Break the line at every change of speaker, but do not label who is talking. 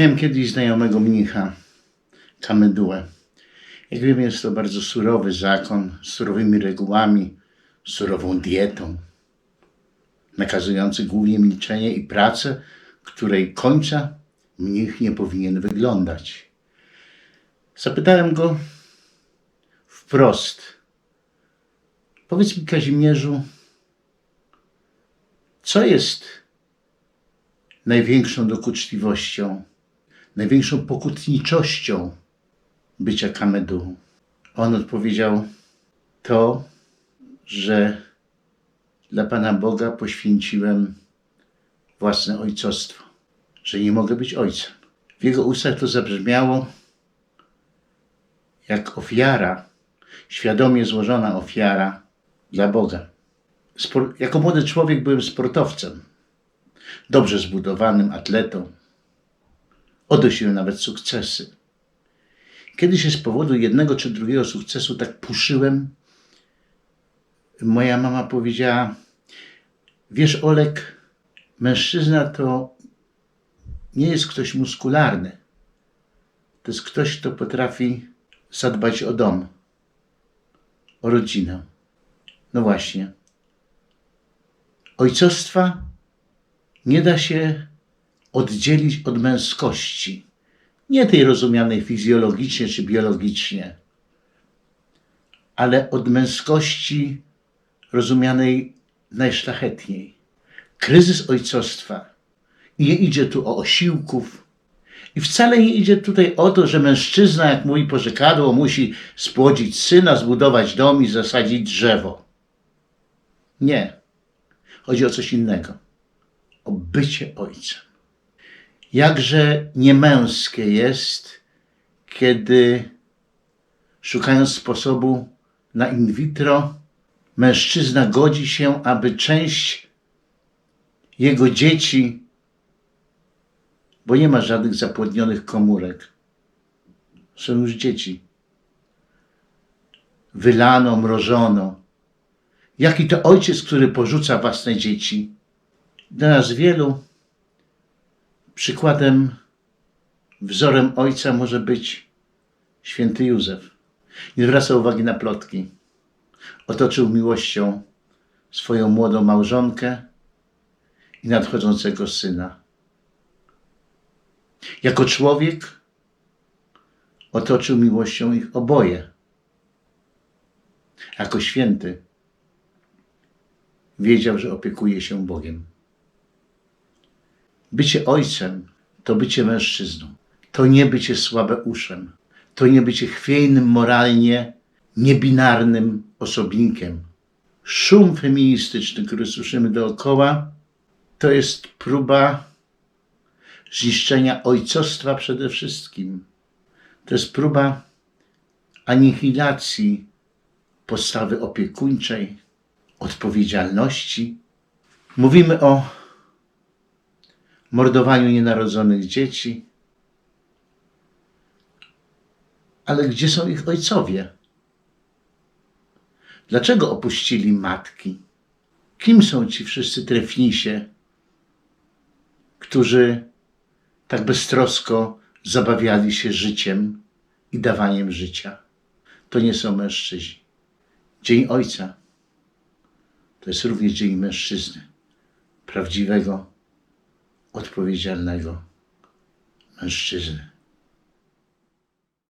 Miałem kiedyś znajomego mnicha, Kamedułę. Jak wiem, jest to bardzo surowy zakon, z surowymi regułami, surową dietą, nakazujący głównie milczenie i pracę, której końca mnich nie powinien wyglądać. Zapytałem go wprost. Powiedz mi, Kazimierzu, co jest największą dokuczliwością, największą pokutniczością bycia kamedułą? On odpowiedział to, że dla Pana Boga poświęciłem własne ojcostwo, że nie mogę być ojcem. W jego ustach to zabrzmiało jak ofiara, świadomie złożona ofiara dla Boga. Spor- jako młody człowiek byłem sportowcem, dobrze zbudowanym atletą. Odnosiłem nawet sukcesy. Kiedy się z powodu jednego czy drugiego sukcesu tak puszyłem, moja mama powiedziała: Wiesz, Olek, mężczyzna to nie jest ktoś muskularny. To jest ktoś, kto potrafi zadbać o dom, o rodzinę. No właśnie. Ojcostwa nie da się oddzielić od męskości. Nie tej rozumianej fizjologicznie czy biologicznie, ale od męskości rozumianej najszlachetniej. Kryzys ojcostwa. Nie idzie tu o osiłków. I wcale nie idzie tutaj o to, że mężczyzna, jak mówi porzekadło, musi spłodzić syna, zbudować dom i zasadzić drzewo. Nie. Chodzi o coś innego. O bycie ojcem. Jakże niemęskie jest, kiedy szukając sposobu na in vitro, mężczyzna godzi się, aby część jego dzieci, bo nie ma żadnych zapłodnionych komórek, są już dzieci, wylano, mrożono. Jaki to ojciec, który porzuca własne dzieci? Dla nas wielu przykładem, wzorem ojca może być święty Józef. Nie zwraca uwagi na plotki. Otoczył miłością swoją młodą małżonkę i nadchodzącego syna. Jako człowiek otoczył miłością ich oboje. Jako święty wiedział, że opiekuje się Bogiem. Bycie ojcem to bycie mężczyzną. To nie bycie słabeuszem. To nie bycie chwiejnym moralnie, niebinarnym osobnikiem. Szum feministyczny, który słyszymy dookoła, to jest próba zniszczenia ojcostwa przede wszystkim. To jest próba anihilacji postawy opiekuńczej, odpowiedzialności. Mówimy o mordowaniu nienarodzonych dzieci. Ale gdzie są ich ojcowie? Dlaczego opuścili matki? Kim są ci wszyscy trefnisie, którzy tak beztrosko zabawiali się życiem i dawaniem życia? To nie są mężczyźni. Dzień Ojca to jest również dzień mężczyzny, prawdziwego, odpowiedzialnego mężczyzny.